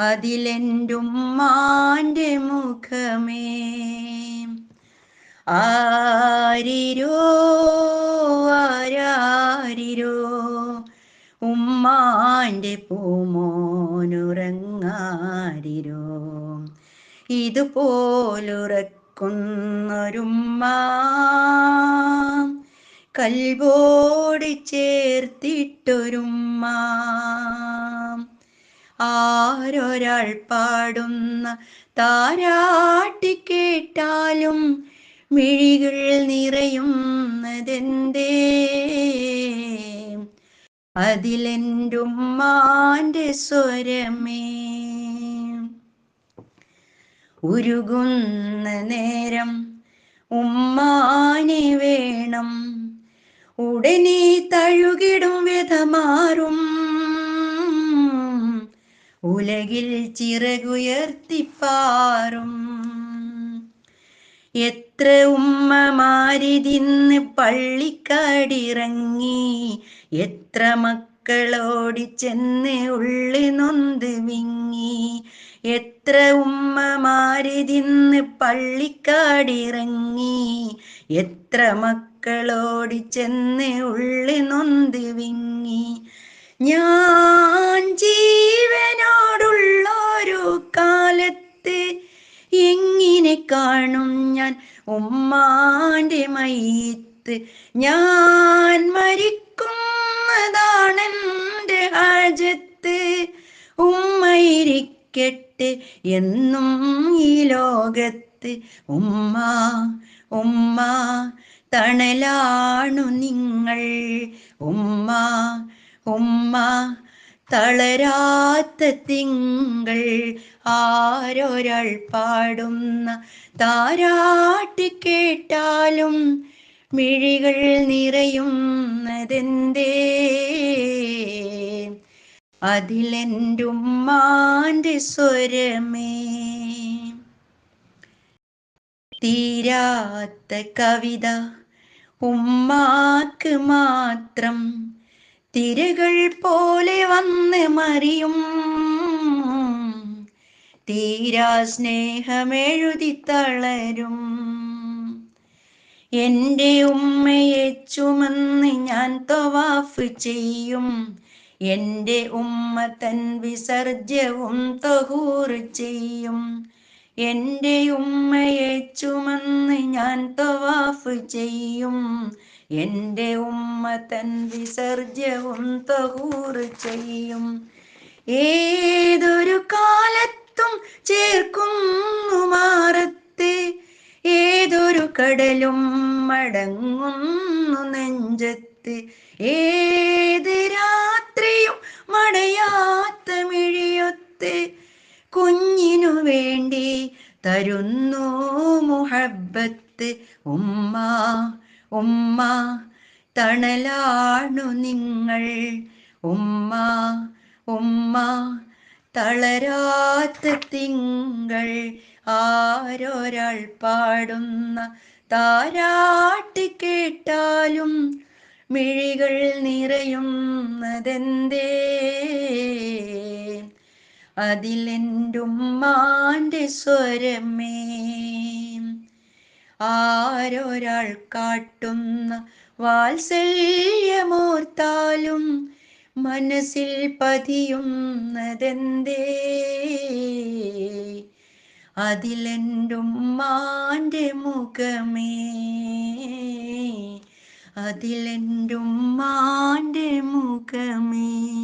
അതിലെന്റുമ്മാന്റെ മുഖമേ. ആരിരോ ആരാരിരോ ഉമ്മാന്റെ പൂമോനുറങ്ങാരിരോ. ഇതുപോലുറക്കുന്നൊരുമ്മ കൽവോട് ചേർത്തിട്ടൊരുമ്മ. ആരൊരാൾ പാടുന്ന താരാട്ടി കേട്ടാലും മിഴികൾ നിറയുന്നതെന്തേ? അതിലെന്റുമ്മാന്റെ സ്വരമേ? ഉരുകുന്ന നേരം ഉമ്മാനെ വേണം. ഉടനെ തഴുകിടും വ്യഥമാറും ഉലകിൽ ചിറകുയർത്തിപ്പാറും എത്ര ഉമ്മമാരിതിന്ന് പള്ളിക്കാടിറങ്ങി എത്ര മക്കളോടി ചെന്ന് ഉള്ളി നൊന്ത് വിങ്ങി എത്ര ഉമ്മമാരിതിന്ന് പള്ളിക്കാടിറങ്ങി എത്ര മക്കളോടി ചെന്ന് ഉള്ളി നൊന്ത് വിങ്ങി. ഞാൻ എങ്ങനെ കാണും ഞാൻ ഉമ്മാന്റെ മയ്യത്ത് ഞാൻ മരിക്കുന്നതാണെന്റെ ഹാജത്ത്. ഉമ്മയിരിക്കട്ടെ എന്നും ഈ ലോകത്ത്. ഉമ്മ ഉമ്മ തണലാണു നിങ്ങൾ. ഉമ്മ ഉമ്മ തളരാത്ത തിങ്കൾ ആരൊരാൾ പാടുന്ന താരാട്ടി കേട്ടാലും മിഴികൾ നിറയുന്നതെന്തേ? അതിലെന്റുമ്മാന്റെ സ്വരമേ. തീരാത്ത കവിത ഉമ്മാക്ക് മാത്രം തിരകൾ പോലെ വന്ന് മറിയും. തീരാ സ്നേഹമെഴുതി തളരും. എന്റെ ഉമ്മയെ ചുമന്ന് ഞാൻ തവാഫ് ചെയ്യും. എന്റെ ഉമ്മ തൻ വിസർജ്യവും തഹൂർ ചെയ്യും. എന്റെ ഉമ്മയെ ചുമന്ന് ഞാൻ തവാഫ് ചെയ്യും. എന്റെ ഉമ്മ തൻ വിസർജ്യവും തകൂറ് ചെയ്യും. ഏതൊരു കാലത്തും ചേർക്കുന്നു മാറത്തെ. ഏതൊരു കടലും മടങ്ങുന്നു നെഞ്ചത്ത്. ഏത് രാത്രിയും മടയാത്ത മിഴിയൊത്ത് കുഞ്ഞിനു വേണ്ടി തരുന്നു മുഹബത്ത്. ഉമ്മ ഉമ്മ തണലാണു നിങ്ങൾ. ഉമ്മ ഉമ്മ തളരാത്ത തിങ്കൾ. ആരൊരാൾ പാടുന്ന താരാട്ടി കേട്ടാലും മിഴികൾ നിറയുന്നതെന്തേ? അതിലെന്റുമ്മാന്റെ സ്വരമേ? ആരൊരാൾ കാട്ടുന്ന വാത്സല്യമോർത്താലും മനസ്സിൽ പതിയുന്നതെന്തേ? അതിലെന്റുമ്മാന്റെ മുഖമേ? അതിലെന്റുമ്മാന്റെ മുഖമേ?